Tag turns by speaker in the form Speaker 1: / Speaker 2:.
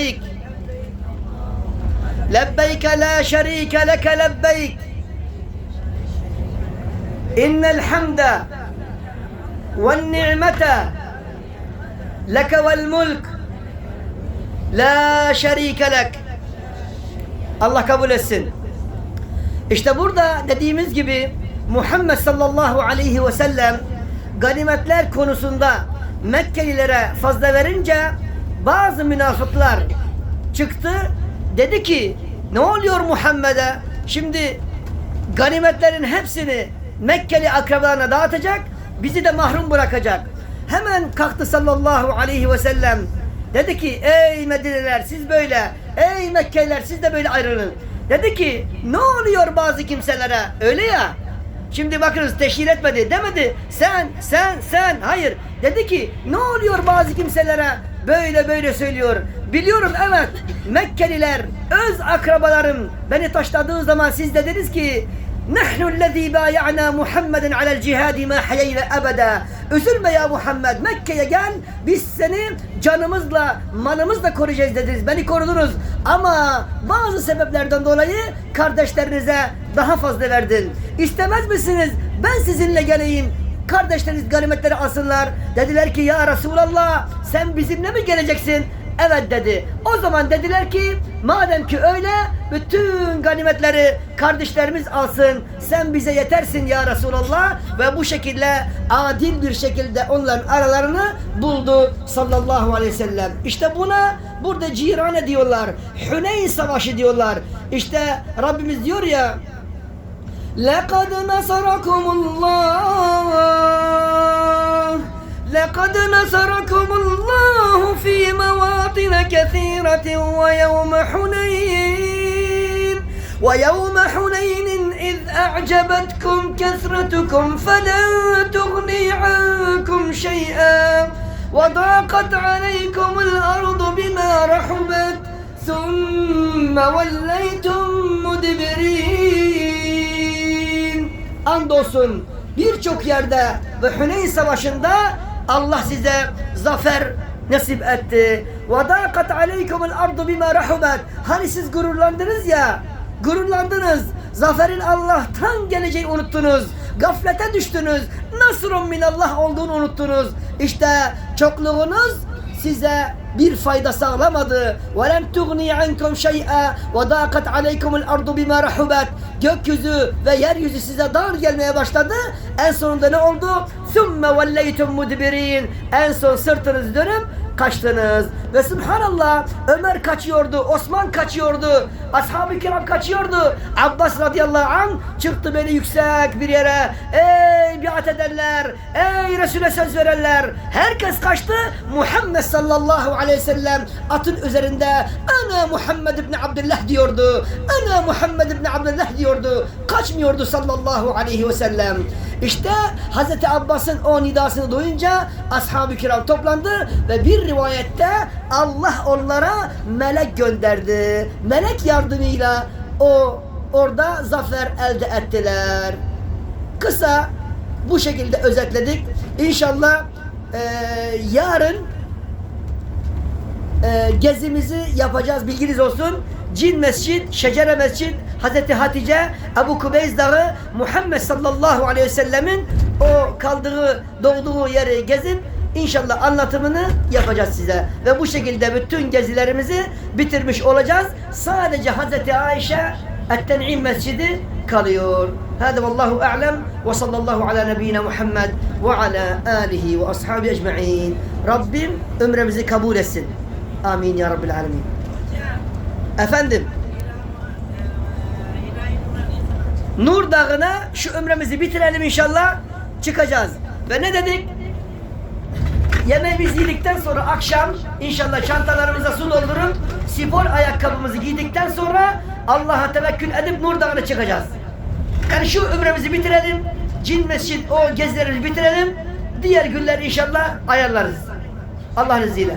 Speaker 1: لبيك لبيك لا شريك لك لبيك إن الحمد والنعمة لك والملك la şerike lek. Allah kabul etsin. İşte burada dediğimiz gibi Muhammed sallallahu aleyhi ve sellem ganimetler konusunda Mekkelilere fazla verince bazı münafıklar çıktı dedi ki ne oluyor Muhammed'e şimdi ganimetlerin hepsini Mekkeli akrabalarına dağıtacak bizi de mahrum bırakacak. Hemen kalktı sallallahu aleyhi ve sellem Dedi ki ey Medineler siz böyle, ey Mekkeliler siz de böyle ayrılın. Dedi ki ne oluyor bazı kimselere öyle ya. Şimdi bakınız teşhir etmedi demedi sen sen sen hayır. Dedi ki ne oluyor bazı kimselere böyle böyle söylüyor. Biliyorum evet Mekkeliler öz akrabalarım beni taşladığı zaman siz dediniz ki نحن الذي بايعنا محمدا على الجهاد ما حيينا أبدا Üzülme ya Muhammed Mekke'ye gel biz seni canımızla malımızla koruyacağız dediniz beni korudunuz ama bazı sebeplerden dolayı kardeşlerinize daha fazla verdin İstemez misiniz ben sizinle geleyim kardeşleriniz ganimetleri alsınlar dediler ki ya Resulallah sen bizimle mi geleceksin Evet dedi. O zaman dediler ki madem ki öyle bütün ganimetleri kardeşlerimiz alsın. Sen bize yetersin ya Resulallah ve bu şekilde adil bir şekilde onların aralarını buldu sallallahu aleyhi ve sellem. İşte buna burada cirane diyorlar. Hüneyn savaşı diyorlar. İşte Rabbimiz diyor ya لقد نصركم الله. لقد نصركم الله في مواطن كثيرة ويوم حنين. ويوم حنين إذ أعجبتكم كثرتكم فلن تغني عنكم شيئا. وضاقت عليكم الأرض بما رحبت. ثم وليتم Andolsun birçok yerde ve Hüneyn Savaşı'nda Allah size zafer nasip etti. وَضَاقَتْ عَلَيْكُمُ الْأَرْضُ بِمَا رَحُبَتْ Hani siz gururlandınız ya, gururlandınız. Zaferin Allah'tan geleceği unuttunuz. Gaflete düştünüz. Nasrun minallah olduğunu unuttunuz. İşte çokluğunuz size bir fayda sağlamadı. وَلَمْ تُغْنِي عَنْكُمْ شَيْئًا وَضَاقَتْ عَلَيْكُمُ الْأَرْضُ بِمَا رَحُبَتْ Gökyüzü ve yeryüzü size dar gelmeye başladı. En sonunda ne oldu? ثُمَّ وَلَّيْتُمْ مُدْبِرِينَ En son sırtınızı dönüp kaçtınız. Ve subhanallah Ömer kaçıyordu, Osman kaçıyordu, ashab-ı kiram kaçıyordu. Abbas radıyallahu an çıktı beni yüksek bir yere. Ey biat edenler, ey Resul'e söz verenler. Herkes kaçtı. Muhammed sallallahu aleyhi ve sellem atın üzerinde ana Muhammed ibn Abdullah diyordu. Ana Muhammed ibn Abdullah diyordu. Kaçmıyordu sallallahu aleyhi ve sellem. İşte Hazreti Abbas'ın o nidasını duyunca ashab-ı kiram toplandı ve bir rivayette Allah onlara melek gönderdi. Melek yardımıyla o orada zafer elde ettiler. Kısa bu şekilde özetledik. İnşallah eee, yarın eee, gezimizi yapacağız bilginiz olsun. Cin Mescid, Şecere Mescid, Hazreti Hatice, Ebu Kubeyz Dağı, Muhammed sallallahu aleyhi ve sellemin o kaldığı, doğduğu yeri gezip İnşallah anlatımını yapacağız size. Ve bu şekilde bütün gezilerimizi bitirmiş olacağız. Sadece Hazreti Ayşe Etten'in mescidi kalıyor. Hadi vallahu a'lem ve sallallahu ala nebiyyina Muhammed ve ala alihi ve ashabi ecma'in. Rabbim ömremizi kabul etsin. Amin ya Rabbil alemin. Efendim. Nur Dağı'na şu ömremizi bitirelim inşallah. Çıkacağız. Ve ne dedik? Yemeğimizi yedikten sonra akşam inşallah çantalarımıza su doldurup spor ayakkabımızı giydikten sonra Allah'a tevekkül edip Nur Dağı'na çıkacağız. Yani şu ömrümüzü bitirelim. Cin Mescid o gezilerimizi bitirelim. Diğer günler inşallah ayarlarız. Allah'ın izniyle.